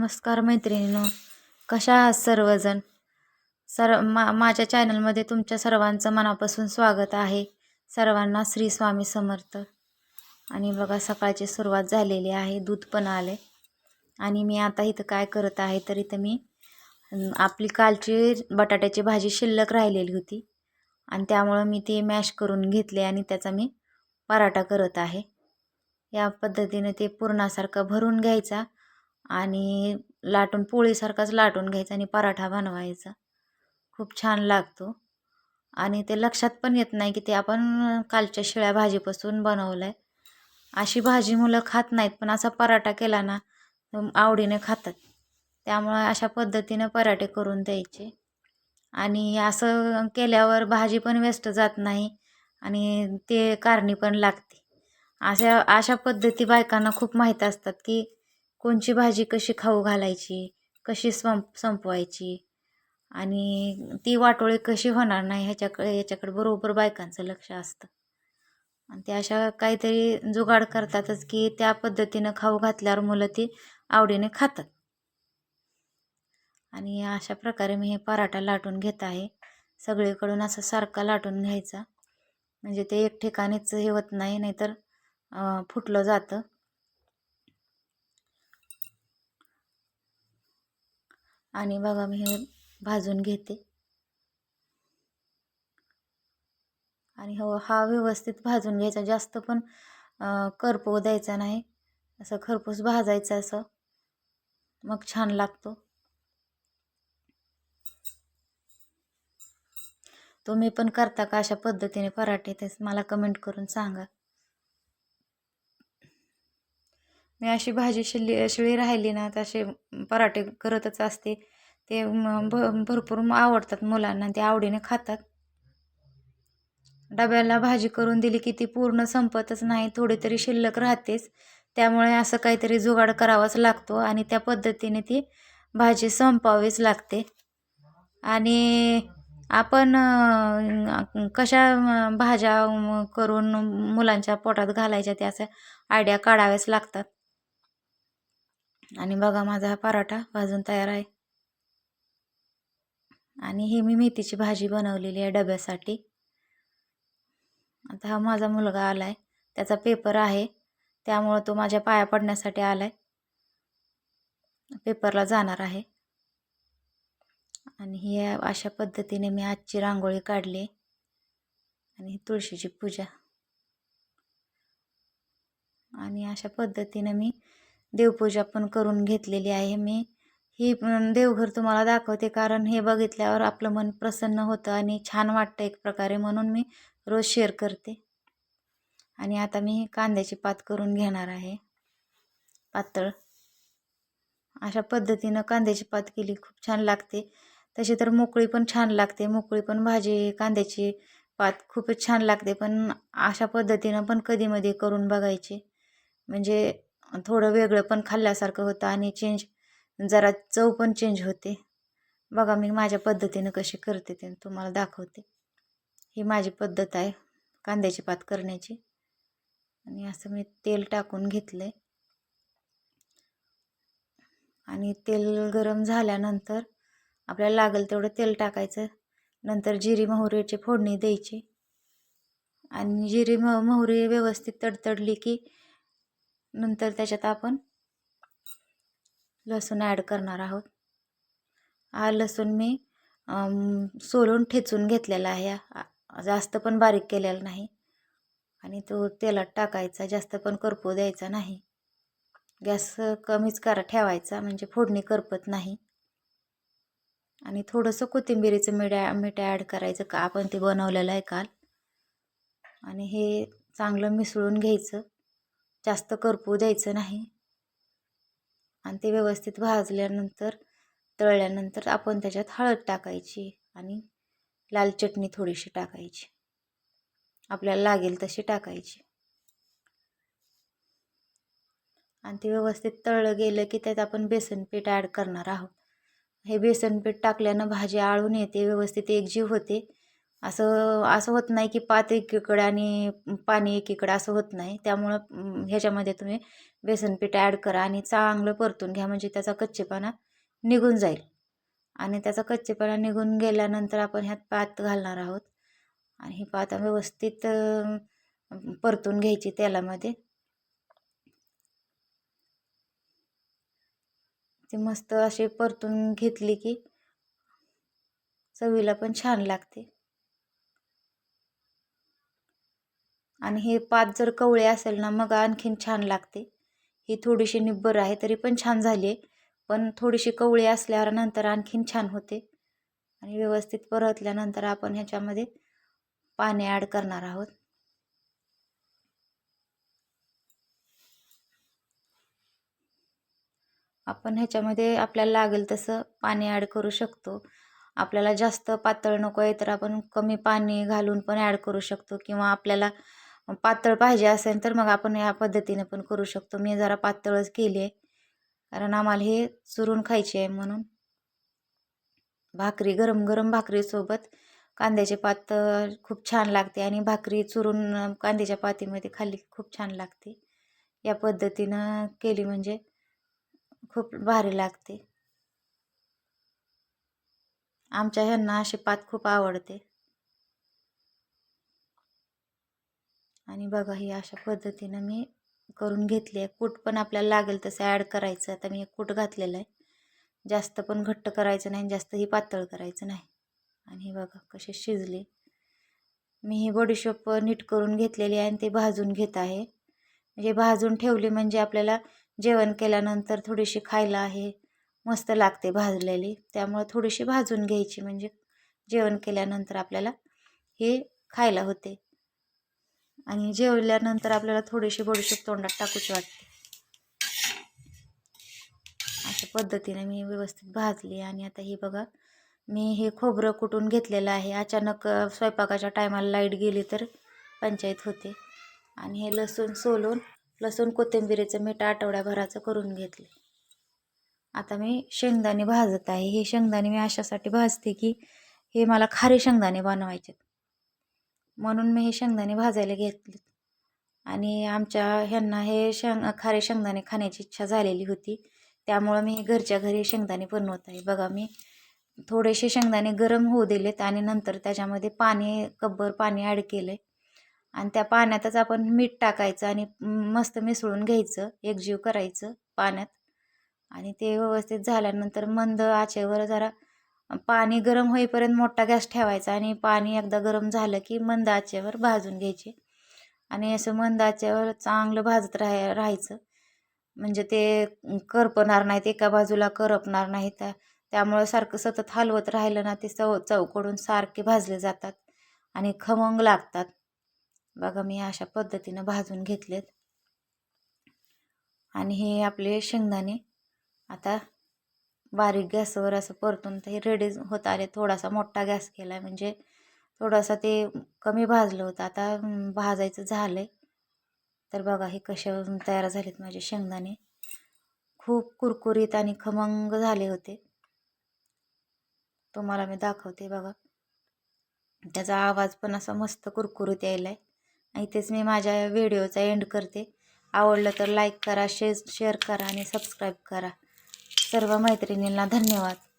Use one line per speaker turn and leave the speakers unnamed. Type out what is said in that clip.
नमस्कार मैत्रिणींनो कशा आहात सर्वजण? सर्व मा माझ्या चॅनलमध्ये तुमच्या सर्वांचं मनापासून स्वागत आहे. सर्वांना श्री स्वामी समर्थ. आणि बघा सकाळची सुरुवात झालेली आहे दूध पण आले आणि मी आता इथं काय करत आहे तर इथं मी आपली कालची बटाट्याची भाजी शिल्लक राहिलेली होती. आणि त्यामुळं मी ते मॅश करून घेतले आणि त्याचा मी पराठा करत आहे. या पद्धतीने ते पुरणासारखं भरून घ्यायचा. आणि लाटून पोळीसारखाच लाटून घ्यायचा आणि पराठा बनवायचा. खूप छान लागतो. आणि ते लक्षात पण येत नाही की ते आपण कालच्या शिळ्या भाजीपासून बनवलं आहे अशी भाजी मुलं खात नाहीत पण असा पराठा केला ना आवडीने खातात. त्यामुळे अशा पद्धतीनं पराठे करून द्यायचे. आणि असं केल्यावर भाजी पण वेस्ट जात नाही आणि ते कारणी पण लागते. अशा अशा पद्धती बायकांना खूप माहीत असतात की कोणची भाजी कशी खाऊ घालायची कशी संप संपवायची आणि ती वाटोळी कशी होणार नाही ह्याच्याकडे याच्याकडे बरोबर बायकांचं लक्ष असतं. आणि ते अशा काहीतरी जुगाड करतातच की त्या पद्धतीनं खाऊ घातल्यावर मुलं ती आवडीने खातात. आणि अशा प्रकारे मी हे पराठा लाटून घेत आहे. सगळीकडून असं सारखा लाटून घ्यायचा. म्हणजे ते एक ठिकाणीच हे होत नाही नाहीतर फुटलं जातं. आणि बघा मी हे भाजून घेते. आणि हो हा व्यवस्थित भाजून घ्यायचा. जास्त पण करपू द्यायचा नाही. असं खरपूस भाजायचं असं. मग छान लागतो. तुम्ही पण करता का अशा पद्धतीने पराठे? तेच मला कमेंट करून सांगा. मी अशी भाजी शिल्ली शिळी राहिली ना तर असे पराठे करतच असते. ते भ भरपूर आवडतात मुलांना ते आवडीने खातात. डब्याला भाजी करून दिली की ती पूर्ण संपतच नाही थोडी तरी शिल्लक राहतेच. त्यामुळे असं काहीतरी जुगाड करावाच लागतो आणि त्या पद्धतीने ती भाजी संपावीच लागते. आणि आपण कशा भाज्या करून मुलांच्या पोटात घालायच्या त्या असं आयडिया काढाव्याच लागतात. आणि बघा माझा हा पराठा भाजून तयार आहे. आणि ही मी मेथीची भाजी बनवलेली आहे डब्यासाठी. आता हा माझा मुलगा आला आहे त्याचा पेपर आहे. त्यामुळं तो माझ्या पाया पडण्यासाठी आला आहे पेपरला जाणार आहे. आणि ही अशा पद्धतीने मी आजची रांगोळी काढली. आणि ही तुळशीची पूजा. आणि अशा पद्धतीने मी देवपूजा पण करून घेतलेली आहे मी. ही पण देवघर तुम्हाला दाखवते कारण हे बघितल्यावर आपलं मन प्रसन्न होतं आणि छान वाटतं एक प्रकारे म्हणून मी रोज शेअर करते. आणि आता मी कांद्याची पात करून घेणार आहे. पातळ. अशा पद्धतीनं कांद्याची पात केली खूप छान लागते. तशी तर मोकळी पण छान लागते. मोकळी पण भाजी कांद्याची पात खूपच छान लागते. पण अशा पद्धतीनं पण कधीमध्ये करून बघायची. म्हणजे थोडं वेगळं पण खाल्ल्यासारखं होतं आणि चेंज जरा चव पण चेंज होते. बघा मी माझ्या पद्धतीनं कशी करते ते तुम्हाला दाखवते. ही माझी पद्धत आहे कांद्याची पात करण्याची. आणि असं मी तेल टाकून घेतलं आहे आणि तेल गरम झाल्यानंतर आपल्याला लागेल तेवढं तेल टाकायचं. नंतर जिरी मोहरीची फोडणी द्यायची. आणि जिरी म मोहरी व्यवस्थित तडतडली की नंतर त्याच्यात आपण लसूण ॲड करणार आहोत. हा लसूण मी सोलून ठेचून घेतलेला आहे. जास्त पण बारीक केलेला नाही. आणि तो तेलात टाकायचा जास्त पण करपू द्यायचा नाही. गॅस कमीच करा ठेवायचा म्हणजे फोडणी करपत नाही. आणि थोडंसं कोथिंबिरीचं मीठ मीठ ॲड करायचं का आपण ते बनवलेलं आहे काल. आणि हे चांगलं मिसळून घ्यायचं. जास्त करपू द्यायचं नाही. आणि ते व्यवस्थित भाजल्यानंतर तळल्यानंतर आपण त्याच्यात हळद टाकायची आणि लाल चटणी थोडीशी टाकायची. आपल्याला लागेल तशी टाकायची. आणि ते व्यवस्थित तळलं गेलं की त्यात आपण बेसनपीठ ॲड करणार आहोत. हे बेसनपीठ टाकल्यानं भाजी आळून येते व्यवस्थित एकजीव होते. असं असं होत नाही की पात एकीकडे आणि पाणी एकीकडे असं होत नाही. त्यामुळं ह्याच्यामध्ये तुम्ही बेसनपीठ ॲड करा आणि चांगलं परतून घ्या. म्हणजे त्याचा कच्चेपणा निघून जाईल. आणि त्याचा कच्चेपणा निघून गेल्यानंतर आपण ह्यात पात घालणार आहोत. आणि ही पात व्यवस्थित परतून घ्यायची तेलामध्ये. ती मस्त अशी परतून घेतली की चवीला पण छान लागते. आणि हे पात जर कवळे असेल ना मग आणखीन छान लागते. ही थोडीशी निब्बर आहे तरी पण छान झाली आहे. पण थोडीशी कवळी असल्यावर नंतर आणखीन छान होते. आणि व्यवस्थित परतल्यानंतर आपण ह्याच्यामध्ये पाणी ॲड करणार आहोत. आपण ह्याच्यामध्ये आपल्याला लागेल तसं पाणी ॲड करू शकतो. आपल्याला जास्त पातळ नको आहे तर आपण कमी पाणी घालून पण ॲड करू शकतो. किंवा आपल्याला पातळ पाहिजे असेल तर मग आपण या पद्धतीने पण करू शकतो. मी जरा पातळच केली आहे कारण आम्हाला हे चुरून खायचे आहे म्हणून. भाकरी गरम गरम भाकरीसोबत कांद्याचे पात खूप छान लागते आणि भाकरी चुरून कांद्याच्या पातीमध्ये खाल्ली खूप छान लागते. या पद्धतीनं केली म्हणजे खूप भारी लागते. आमच्या ह्यांना असे पात खूप आवडते. आणि बघा ही अशा पद्धतीनं मी करून घेतली आहे. कूट पण आपल्याला लागेल तसं ॲड करायचं. आता मी एक कूट घातलेलं आहे. जास्त पण घट्ट करायचं नाही जास्तही पातळ करायचं नाही. आणि हे बघा कसे शिजले. मी ही बडीशोप नीट करून घेतलेली आहे आणि ते भाजून घेत आहे. म्हणजे भाजून ठेवली म्हणजे आपल्याला जेवण केल्यानंतर थोडीशी खायला आहे मस्त लागते भाजलेली. त्यामुळं थोडीशी भाजून घ्यायची म्हणजे जेवण केल्यानंतर आपल्याला हे खायला होते. आणि जेवल्यानंतर आपल्याला थोडीशी बडीशेप तोंडात टाकूची वाटते. अशा पद्धतीने मी व्यवस्थित भाजली आणि आता हे बघा मी हे खोबरं कुटून घेतलेलं आहे. अचानक स्वयंपाकाच्या टायमाला लाइट गेली तर पंचायत होते. आणि हे लसूण सोलून लसूण कोथिंबिरीचं मीठ आठवड्याभराचं करून घेतले. आता मी शेंगदाणे भाजत आहे. हे शेंगदाणे मी अशासाठी भाजते की हे मला खारे शेंगदाणे बनवायचे म्हणून मी हे शेंगदाणे भाजायला घेतले आणि आमच्या ह्यांना हे शेंग खारे शेंगदाणे खाण्याची इच्छा झालेली होती. त्यामुळं मी घरच्या घरी शेंगदाणे बनवत आहे. बघा मी थोडेसे शेंगदाणे गरम होऊ दिलेत आणि नंतर त्याच्यामध्ये पाणी कब्बर पाणी ॲड केलं आणि त्या पाण्यातच आपण मीठ टाकायचं आणि मस्त मिसळून घ्यायचं एकजीव करायचं पाण्यात. आणि ते व्यवस्थित झाल्यानंतर मंद आचेवर जरा पाणी गरम होईपर्यंत मोठा गॅस ठेवायचा आणि पाणी एकदा गरम झालं की मंद आचेवर भाजून घ्यायचे. आणि असं मंद आचेवर चांगलं भाजत राहाय राहायचं. म्हणजे ते करपणार नाहीत एका बाजूला करपणार नाही त्या त्यामुळं सारखं सतत हलवत राहिलं ना ते चव चौकडून सारखे भाजले जातात आणि खमंग लागतात. बघा मी अशा पद्धतीनं भाजून घेतलेत. आणि हे आपले शेंगदाणे. आता बारीक गॅसवर असं परतून ते रेडी होत आले. थोडासा मोठा गॅस केला आहे म्हणजे थोडासा ते कमी भाजलं होतं. आता भाजायचं झालं आहे तर बघा हे कशा तयार झालेत माझे शेंगदाणे. खूप कुरकुरीत आणि खमंग झाले होते. तुम्हाला मी दाखवते बघा. त्याचा आवाज पण असा मस्त कुरकुरीत यायला आहे आणि तेच मी माझ्या व्हिडिओचा एंड करते. आवडलं तर लाईक करा शे शेअर करा आणि सबस्क्राईब करा. सर्व मैत्रिणींना धन्यवाद.